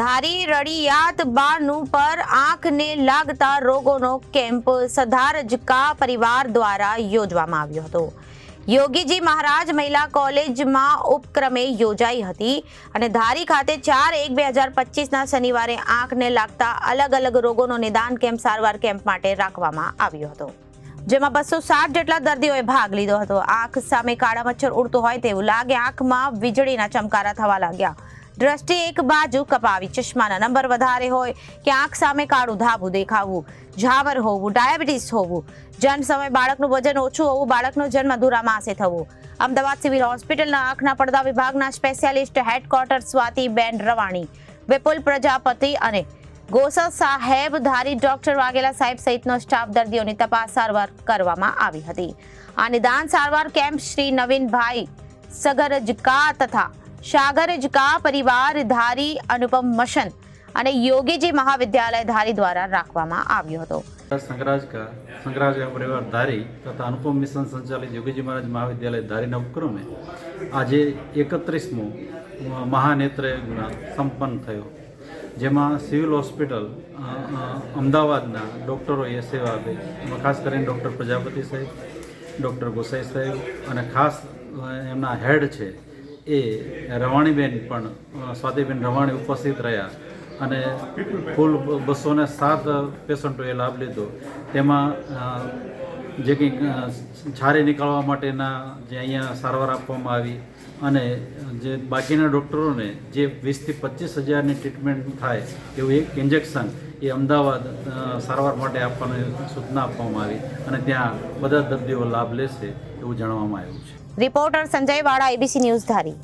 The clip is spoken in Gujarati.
ધારી રડિયાત બારનું પર આંખને લાગતા રોગોનો કેમ્પ સધારજકા પરિવાર દ્વારા યોજવામાં આવ્યો હતો. યોગીજી મહારાજ મહિલા કોલેજમાં ઉપક્રમે યોજાઈ હતી અને ધારી ખાતે ચાર એક બે હજાર પચીસના શનિવારે આંખને લાગતા અલગ અલગ રોગોનો નિદાન કેમ્પ સારવાર કેમ્પ માટે રાખવામાં આવ્યો હતો. જેમાં બસો સાઠ જેટલા દર્દીઓએ ભાગ લીધો હતો. આંખ સામે કાળા મચ્છર ઉડતું હોય તેવું લાગે. આંખમાં વીજળીના ચમકારા થવા લાગ્યા. દ્રષ્ટિ એક બાજુ કપાવી ચશ્માના નંબર વધારે હોય કે આંખ સામે કાળું ધાબું દેખાવું, ઝાવર હોવું, ડાયાબિટીસ હોવું. જન્મ સમય બાળકનું વજન ઓછું હોવું, બાળકનો જન્મ અધૂરા માસે થવું. અમદાવાદ સિવિલ હોસ્પિટલના આંખના પડદા વિભાગના સ્પેશિયાલિસ્ટ હેડક્વાર્ટર સ્વાતિબેન રવાણી, વિપુલ પ્રજાપતિ અને ગોસા સાહેબ ધારી ડોક્ટર વાઘેલા સાહેબ સહિતનો સ્ટાફ દર્દીઓની તપાસ સારવાર કરવામાં આવી હતી. આ નિદાન સારવાર કેમ્પ શ્રી નવીનભાઈ સગરજકા તથા સાગર કા પરિવાર ધારી અનુપમ મશન અને યોગીજી મહાવિદ્યાલય ધારી દ્વારા રાખવામાં આવ્યો હતો. સંકરાજકા સંકરાજકા પરિવાર ધારી તથા અનુપમ મિશન સંચાલિત યોગીજી મહારાજ મહાવિદ્યાલય ધારીના ઉપક્રમે આજે એકત્રીસમો મહાનેત્ર સંપન્ન થયો. જેમાં સિવિલ હોસ્પિટલ અમદાવાદના ડૉક્ટરોએ સેવા આપી. એમાં ખાસ કરીને ડૉક્ટર પ્રજાપતિ સાહેબ, ડૉક્ટર ગોસાઈ સાહેબ અને ખાસ એમના હેડ છે એ રવાણીબેન પણ સ્વાતિબેન રવાણી ઉપસ્થિત રહ્યા અને કુલ બસો ને સાત પેશન્ટોએ લાભ લીધો. તેમાં જે કંઈક છારી નીકાળવા માટેના જે અહીંયા સારવાર આપવામાં આવી અને જે બાકીના ડૉક્ટરોને જે વીસથી પચીસ હજારની ટ્રીટમેન્ટ થાય એવું એક ઇન્જેક્શન એ અમદાવાદ સારવાર માટે આપવાની સૂચના આપવામાં આવી અને ત્યાં બધા દર્દીઓ લાભ લેશે એવું જાણવામાં આવ્યું છે. રિપોર્ટર સંજય વાળા એબીસી ન્યૂઝ ધારી